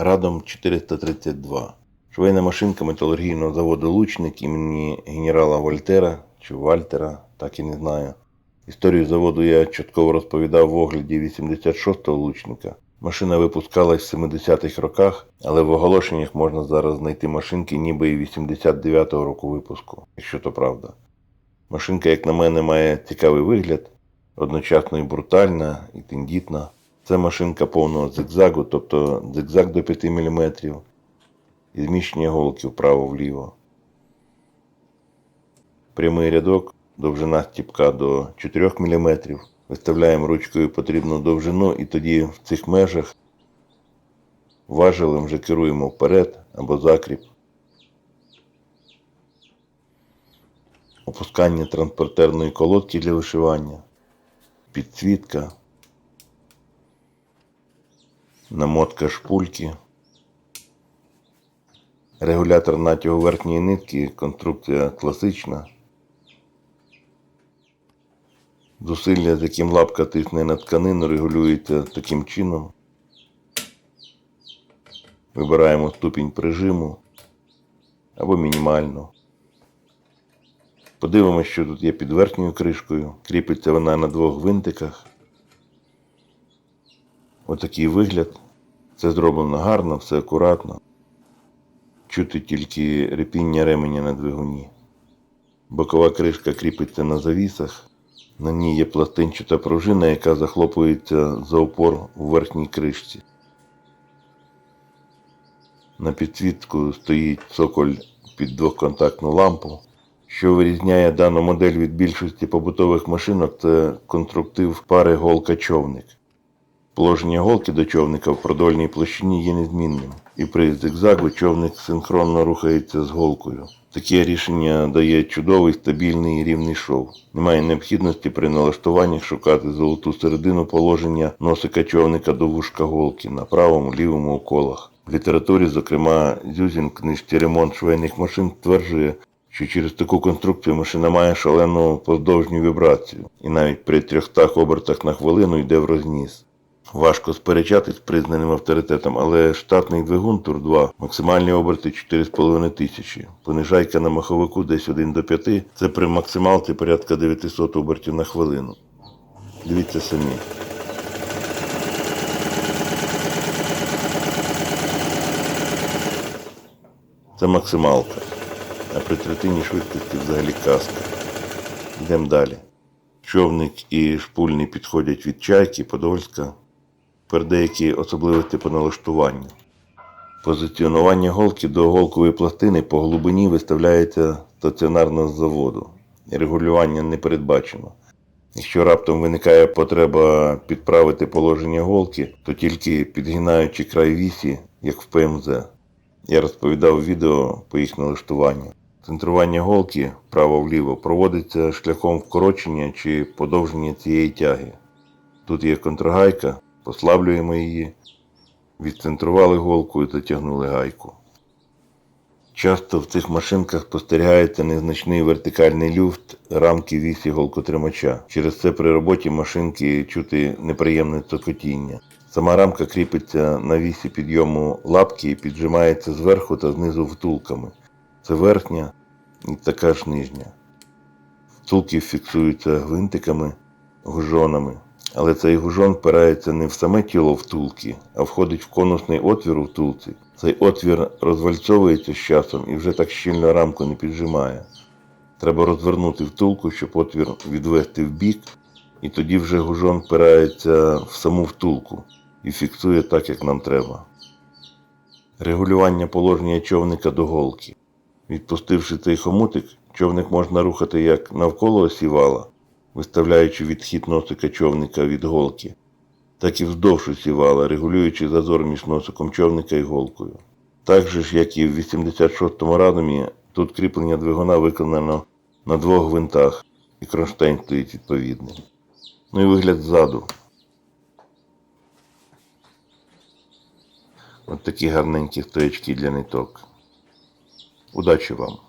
Радом 432. Швейна машинка металургійного заводу Лучник імені генерала Вольтера чи Вальтера, так і не знаю. Історію заводу я чітково розповідав в огляді 86-го лучника. Машина випускалась в 70-х роках, але в оголошеннях можна зараз знайти машинки ніби і 89-го року випуску, якщо то правда. Машинка, як на мене, має цікавий вигляд, одночасно і брутальна, і тендітна. Це машинка повного зигзагу, тобто зигзаг до 5 мм і зміщення голки вправо-вліво. Прямий рядок, довжина стіпка до 4 мм. Виставляємо ручкою потрібну довжину і тоді в цих межах важелем вже керуємо вперед або закріп. Опускання транспортерної колодки для вишивання, підсвітка, намотка шпульки, регулятор натягу верхньої нитки, конструкція класична. Зусилля, з яким лапка тисне на тканину, регулюється таким чином. Вибираємо ступінь прижиму або мінімальну. Подивимось, що тут є під верхньою кришкою. Кріпиться вона на двох гвинтиках. Отакий вигляд. Все зроблено гарно, все акуратно. Чути тільки репіння ременя на двигуні. Бокова кришка кріпиться на завісах. На ній є пластинчата пружина, яка захлопується за опор у верхній кришці. На підсвітку стоїть цоколь під двоконтактну лампу. Що вирізняє дану модель від більшості побутових машинок, це конструктив пари голка-човник. Положення голки до човника в продольній площині є незмінним, і при зигзагу човник синхронно рухається з голкою. Таке рішення дає чудовий, стабільний і рівний шов. Немає необхідності при налаштуваннях шукати золоту середину положення носика човника до вушка голки на правому лівому околах. В літературі, зокрема, Зюзін в книжці Ремонт швейних машин стверджує, що через таку конструкцію машина має шалену поздовжню вібрацію і навіть при 300 обертах на хвилину йде в розніс. Важко сперечатись признаним авторитетом, але штатний двигун Тур-2, максимальні оберти 4,5 тисячі. Понижайка на маховику десь 1 до 5, це при максималці порядка 900 обертів на хвилину. Дивіться самі. Це максималка. А при третині швидкості взагалі казка. Йдемо далі. Човник і шпульний підходять від чайки, подольська. Тепер деякі особливості по налаштуванню. Позиціонування голки до голкової пластини по глибині виставляється стаціонарно з заводу. Регулювання не передбачено. Якщо раптом виникає потреба підправити положення голки, то тільки підгинаючи край вісі, як в ПМЗ. Я розповідав відео по їх налаштуванню. Центрування голки вправо-вліво проводиться шляхом вкорочення чи подовження цієї тяги. Тут є контрагайка, послаблюємо її, відцентрували голку і затягнули гайку. Часто в цих машинках спостерігається незначний вертикальний люфт рамки вісі голкотримача. Через це при роботі машинки чути неприємне цокотіння. Сама рамка кріпиться на вісі підйому лапки і піджимається зверху та знизу втулками. Це верхня і така ж нижня. Втулки фіксуються гвинтиками, гужонами. Але цей гужон впирається не в саме тіло втулки, а входить в конусний отвір у втулці. Цей отвір розвальцовується з часом і вже так щільно рамку не піджимає. Треба розвернути втулку, щоб отвір відвести в бік, і тоді вже гужон впирається в саму втулку і фіксує так, як нам треба. Регулювання положення човника до голки. Відпустивши цей хомутик, човник можна рухати як навколо осі вала, виставляючи відхід носика човника від голки, так і вздовж осі вала, регулюючи зазор між носиком човника і голкою. Так же ж, як і в 86-му радомі, тут кріплення двигуна виконано на двох гвинтах, і кронштейн стоїть відповідний. Ну і вигляд ззаду. От такі гарненькі стоячки для ниток. Удачі вам!